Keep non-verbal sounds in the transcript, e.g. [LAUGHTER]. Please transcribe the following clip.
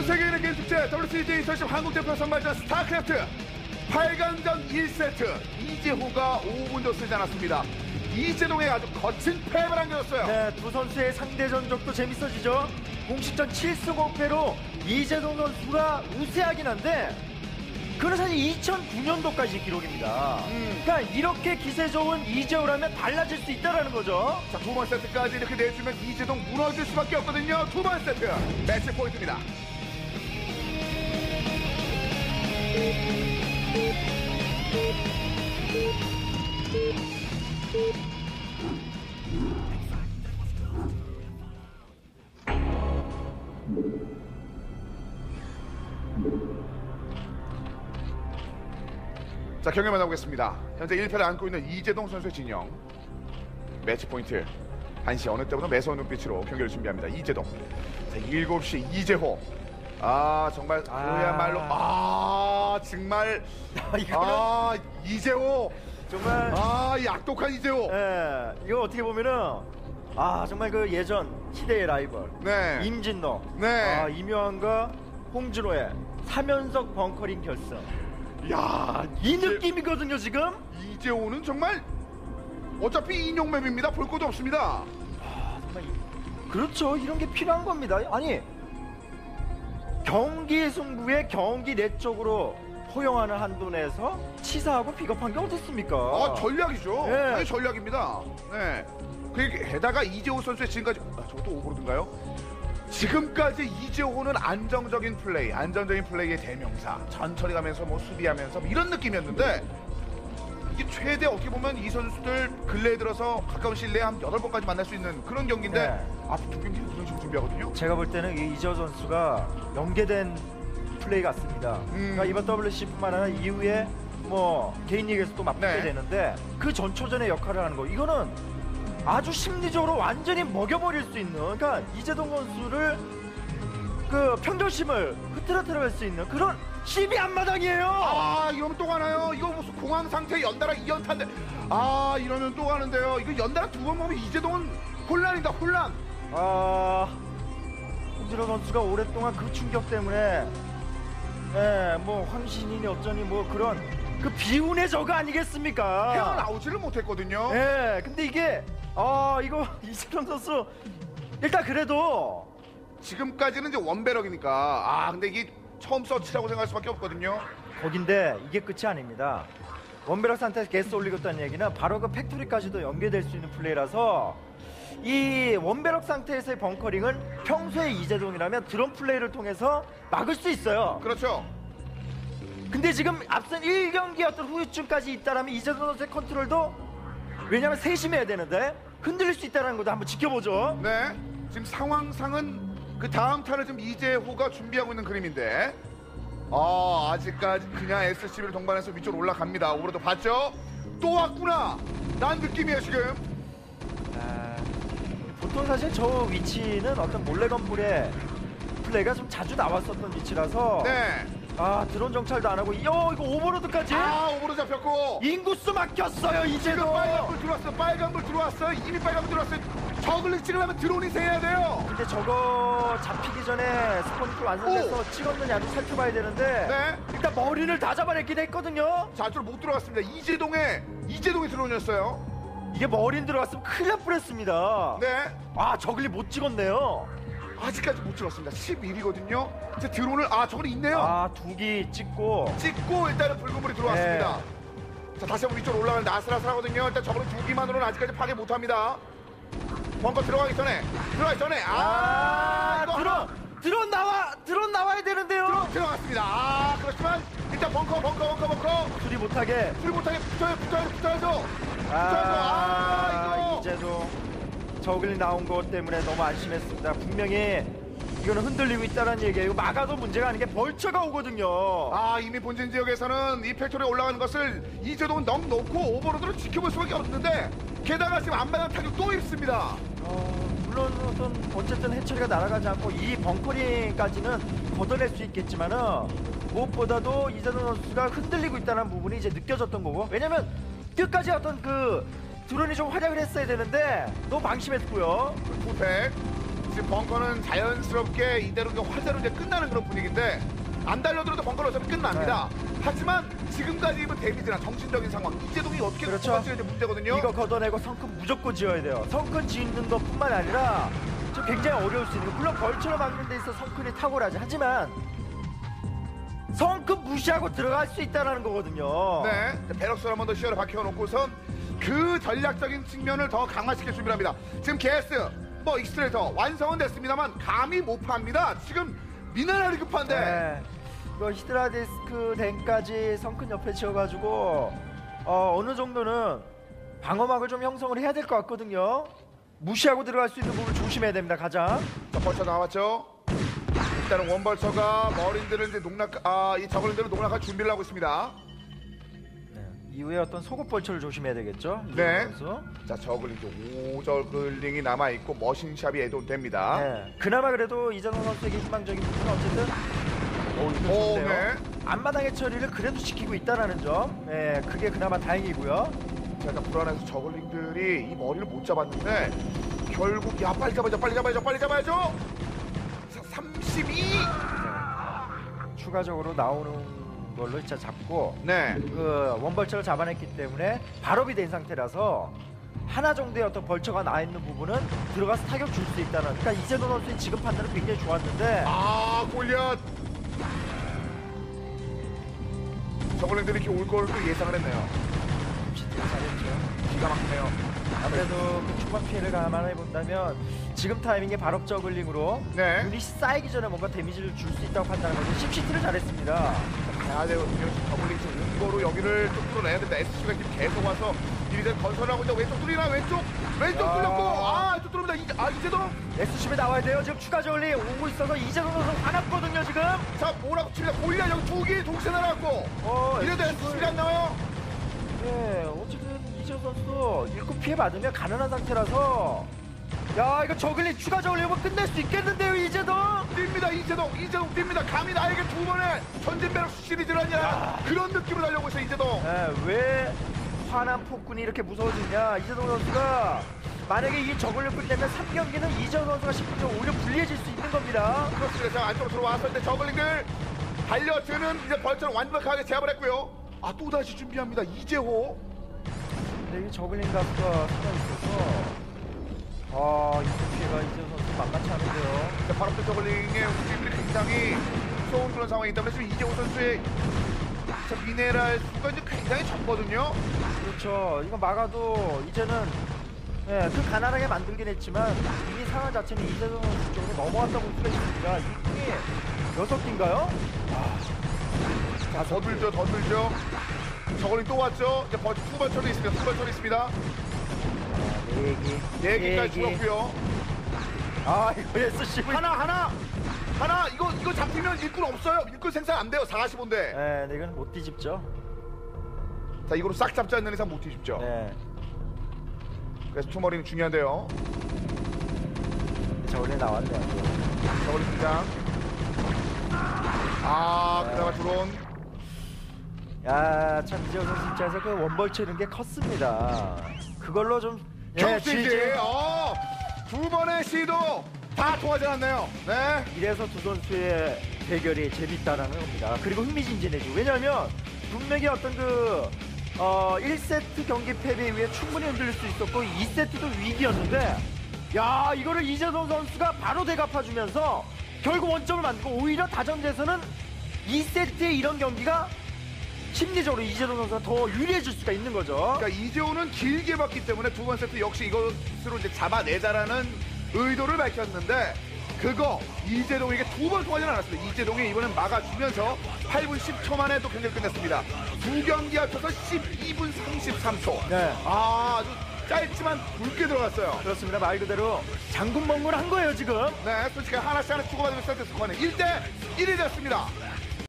전 세계인의 게임 축제 WCG 2010 한국 대표 선발전 스타크래프트 8강전 1세트 이재호가 5분도 쓰지 않았습니다. 이재동의 아주 거친 패배를 안겨줬어요. 네, 두 선수의 상대 전적도 재밌어지죠. 공식전 7승 5패로 이재동 선수가 우세하긴 한데 그는 사실 2009년도까지 기록입니다. 음. 그러니까 이렇게 기세 좋은 이재호라면 달라질 수 있다라는 거죠. 자, 두 번 세트까지 이렇게 내주면 이재동 무너질 수밖에 없거든요. 두 번 세트 매치 포인트입니다. 자, 경기 만나보겠습니다. 현재 1패를 안고 있는 이재동 선수의 진영. 매치 포인트. 한시 어느 때보다 매서운 눈빛으로 경기를 준비합니다. 이재동. 자, 7시 이재호. 아, 정말 아. 그야말로 아, 정말 이거는 아, 이재호. 정말 아, 이 악독한 이재호. 예, 이거 어떻게 보면은 아 정말 그 예전 시대의 라이벌 네. 임진노, 네. 아, 이묘한과 홍준호의 3연속 벙커링 결승 야, 이 이재- 느낌이거든요 지금. 이재호는 정말 어차피 인용맵입니다. 볼 것도 없습니다. 정말 이- 그렇죠. 이런 게 필요한 겁니다. 아니 경기 승부에 경기 내적으로 허용하는 한도 내에서 치사하고 비겁한 게 어디 있습니까? 아, 전략이죠. 네. 그게 전략입니다. 네. 그 게다가 이재호 선수의 지금까지 아, 저것도 오버로드인가요? 지금까지 이재호는 안정적인 플레이, 안정적인 플레이의 대명사. 천천히 가면서 뭐 수비하면서 뭐 이런 느낌이었는데 이게 최대 어떻게 보면 이 선수들 근래에 들어서 가까운 시일 내에 한 여덟 번까지 만날 수 있는 그런 경기인데 네. 앞두 경기 그런 식으로 준비하거든요. 제가 볼 때는 이 이재호 선수가 연계된 플레이 같습니다. 음. 그러니까 이번 WC뿐만 아니라 이후에 뭐 개인 리그에서 또 맞붙게 네. 되는데 그 전초전의 역할을 하는 거 이거는 아주 심리적으로 완전히 먹여버릴 수 있는 그러니까 이재동 선수를 그 평정심을 흐트러뜨려 갈수 있는 그런 심이 앞마당이에요. 아 이러면 또 가나요? 이거 무슨 공황 상태 연달아 2연타인데 아 이러면 또 가는데요. 이거 연달아 두 번 보면 이재동은 혼란이다 혼란. 아, 홍진호 선수가 오랫동안 그 충격 때문에, 예, 뭐, 황신이니 어쩌니 뭐 그런 그 비운의 저거 아니겠습니까? 헤어나오지를 못했거든요. 예, 근데 이게, 아, 이거 [LAUGHS] 이재동 선수, 일단 그래도, 지금까지는 이제 원배럭이니까 아 근데 이게 처음 서치라고 생각할 수밖에 없거든요. 거긴데 이게 끝이 아닙니다. 원베럭 상태에서 게스트 올리겠다는 얘기는 바로 그 팩토리까지도 연계될 수 있는 플레이라서 이 원베럭 상태에서의 벙커링은 평소에 이재동이라면 드론 플레이를 통해서 막을 수 있어요. 그렇죠. 근데 지금 앞선 1경기 어떤 후유증까지 있다라면 이재동 선수의 컨트롤도 왜냐면 세심해야 되는데 흔들릴 수 있다는 것도 한번 지켜보죠. 네. 지금 상황상은 그 다음 타를 지금 이재호가 준비하고 있는 그림인데 아 아직까지 그냥 SCB를 동반해서 위쪽으로 올라갑니다. 오버로드 봤죠? 또 왔구나. 난 느낌이에요 지금. 아, 보통 사실 저 위치는 어떤 몰래 건물의 플레이가 좀 자주 나왔었던 위치라서 네. 아 드론 정찰도 안 하고 요 이거 오버로드까지 아 오버로드 잡혔고. 인구수 막혔어요 지금 이제도 빨간불 들어왔어. 빨간불 들어왔어요. 이미 빨간불 들어왔어요. 저글링 찍으려면 드론이 세야 돼요. 근데 저거 잡히기 전에 스포니크 완성돼서 찍었느냐도 살펴봐야 되는데 네. 일단 머리를 다 잡아냈긴 했거든요 자, 안쪽으로 못 들어갔습니다. 이재동의 이재동의 드론이었어요. 이게 머리 들어갔으면 큰일 날 뻔했습니다 네. 아 저글리 못 찍었네요 아직까지 못 찍었습니다. 11이거든요. 이제 드론을 아 저글이 있네요. 아 두기 찍고 찍고 일단은 붉은불이 들어왔습니다. 자 다시 한번 위쪽으로 올라가는 아슬아슬하거든요. 일단 저거는 두 기만으로는 아직까지 파괴 못합니다. 벙커 들어가기 전에 들어가기 전에 아, 아 이거 하나 드론 나와 드론 나와야 되는데요 들어 들어갔습니다. 아 그렇지만 일단 벙커 벙커 벙커 벙커 둘이 못하게 불 못하게 붙어요 붙어요 붙어야죠. 붙어야죠. 아, 아 이거 이제도 저글링 나온 것 때문에 너무 안심했습니다. 분명히 이거는 흔들리고 있다는 얘기예요. 막아도 문제가 아닌 게 벌처가 오거든요. 아 이미 본진 지역에서는 이 팩토리에 올라가는 것을 이재동은 넉 놓고 오버로드로 지켜볼 수밖에 없는데 게다가 지금 안마당 타격 또 입습니다. 어, 물론 어떤 어쨌든 해처리가 날아가지 않고 이 벙커링까지는 걷어낼 수 있겠지만은 무엇보다도 이재동 선수가 흔들리고 있다는 부분이 이제 느껴졌던 거고 왜냐면 끝까지 어떤 그 드론이 좀 활약을 했어야 되는데 너무 방심했고요. 후팩 지금 벙커는 자연스럽게 이대로 그냥 화제로 이제 끝나는 그런 분위기인데 안 달려들어도 어차피 끝납니다. 하지만 지금까지 입은 데미지나 정신적인 상황 이재동이 어떻게 그렇죠. 뽑았을지 이제 문제거든요. 이거 걷어내고 성큰 무조건 지어야 돼요. 성큰 짓는 것뿐만 아니라 좀 굉장히 어려울 수 있는 거. 물론 벌처를 막는 데 있어 성큰이 탁월하지. 하지만 성큰 무시하고 들어갈 수 있다는 거거든요. 네, 이제 베럭스를 한번 더 시야를 박혀놓고선 그 전략적인 측면을 더 강화시킬 준비를 합니다. 지금 게스, 뭐 익스트레이터 완성은 됐습니다만 감히 못 팝니다. 지금 미네랄이 급한데. 네. 이거 히드라디스크 댕까지 성큰 옆에 지어가지고 어, 어느 정도는 방어막을 좀 형성을 해야 될 것 같거든요. 무시하고 들어갈 수 있는 부분 조심해야 됩니다. 가자. 자, 벌처 나왔죠. 일단은 원벌처가 머린들을 이제 농락, 아, 이 저글링들을 농락할 준비를 하고 있습니다. 네. 이후에 어떤 속옷 벌처를 조심해야 되겠죠. 네. 선수. 자, 저글링 좀 오저글링이 남아있고 머신샵이 애돈됩니다. 네. 그나마 그래도 이정현 선수에게 희망적인 부분은 어쨌든 오, 이거 오, 좋은데요. 네. 앞마당의 처리를 그래도 지키고 있다라는 점, 네, 그게 그나마 다행이고요. 자, 일단 불안해서 저글링들이 이 머리를 못 잡았는데 결국 야 빨리 잡아야죠 빨리 잡아야죠 빨리 잡아야죠 자, 32 추가적으로 나오는 걸로 진짜 잡고 네. 그 원벌처를 잡아냈기 때문에 발업이 된 상태라서 하나 정도의 어떤 벌처가 나 있는 부분은 들어가서 타격 줄 수 있다는. 그러니까 이재동 선수의 지금 판단은 굉장히 좋았는데 아 골리앗 저글링들이 이렇게 올 거를 또 예상을 했네요 잘했죠. 기가 막히네요 아무래도 그 초반 피해를 감안해 본다면 지금 타이밍에 발업 저글링으로 네 유닛이 쌓이기 전에 뭔가 데미지를 줄 수 있다고 판단한 거죠. 심시티를 잘했습니다. 가야 지금 저글링 좀 온거로 여기를 좀 뚫어내야 된다. SC가 지금 계속 와서 이리들 건설을 하고 있다 왼쪽 뚫리나? 왼쪽? 왼쪽 야. 뚫렸고! 아 이쪽 뚫립니다. 이, 아 이제동 SCB 나와야 돼요. 지금 추가 저글링 오고 있어서 이재동 선수 화났거든요 지금. 자 뭐라고 칩니다. 골리앗 여기 두개 동시에 날아갔고. 어, 이래도 SC가 안 나와요? 네, 어쨌든 이재동 선수도 일곱 피해 받으면 가난한 상태라서 야 이거 저글링 추가 저글링 뭐 끝낼 수 있겠는데요 이재동. 뜁니다 이재동. 이재동 뜁니다. 감히 나에게 두 번의 전진 베럭스 시리즈를 하냐. 그런 느낌으로 달려고 있어 이재동. 네, 왜 화난 폭군이 이렇게 무서워지냐 이재동 선수가. 만약에 이 저글링 끝내면 3경기는 이재동 선수가 싶으면 오히려 불리해질 수 있는 겁니다. 그렇습니다. 자 안쪽으로 들어와서 이제 저글링들 달려드는 이제 벌처를 완벽하게 제압을 했고요. 아 또다시 준비합니다. 이재호. 근데 이 저글링 가스가 살아있어서 아, 이 피해가 이재동 선수 만만치 않은데요. 자, 바로 또 저글링의 움직임들이 굉장히 무서운 그런 상황이기 때문에 지금 이재호 선수의 자, 미네랄 수가 이제 굉장히 적거든요 그렇죠. 이거 막아도 이제는 예, 그 가난하게 만들긴 했지만 이미 상황 자체는 이재동 선수 쪽으로 넘어왔다고 볼 수가 있습니다. 이분이 여섯 개인가요? 자, 더 들죠, 더 들죠. 저걸링 또 왔죠. 이제 벌써 투발처도 있습니다. 투발처도 있습니다. 네 개. 네 개까지 죽었고요. 아, 이거 SCV. 하나, 하나, 하나. 이거 이거 잡히면 일꾼 없어요. 일꾼 생산 안 돼요. 45인데. 네, 네, 이건 못 뒤집죠. 자, 이거로 싹 잡지 않는 이상 못 뒤집죠. 네. 그래서 투머리는 중요한데요. 저글링 나왔네요. 또. 저걸링 등장. 아, 그나마 드론. 야, 참 이재호 선수 입장에서 그 원벌 치는 게 컸습니다. 그걸로 좀 예, 경수지. GG. 어, 두 번의 시도 다 통하지 않았네요. 네. 이래서 두 선수의 대결이 재밌다라는 겁니다. 그리고 흥미진진해지고 왜냐하면 분명히 어떤 그 어, 1세트 경기 패배 이후에 충분히 흔들릴 수 있었고 2세트도 위기였는데 야 이거를 이재동 선수가 바로 대갚아주면서 결국 원점을 만들고 오히려 다전제에서는 2세트의 이런 경기가 심리적으로 이재동 선수가 더 유리해질 수가 있는 거죠. 그러니까 이재호는 길게 봤기 때문에 두 번 세트 역시 이것으로 이제 잡아내자라는 의도를 밝혔는데 그거 이재동에게 두 번 통하지는 않았습니다. 이재동이 이번엔 막아주면서 8분 10초 만에 또 경기를 끝냈습니다. 두 경기 합쳐서 12분 33초. 네. 아, 아주 짧지만 굵게 들어갔어요. 그렇습니다. 말 그대로 장군멍군 한 거예요 지금. 네, 솔직히 하나씩 하나씩 주고받으면 세트 스코어는 1대 1이 됐습니다.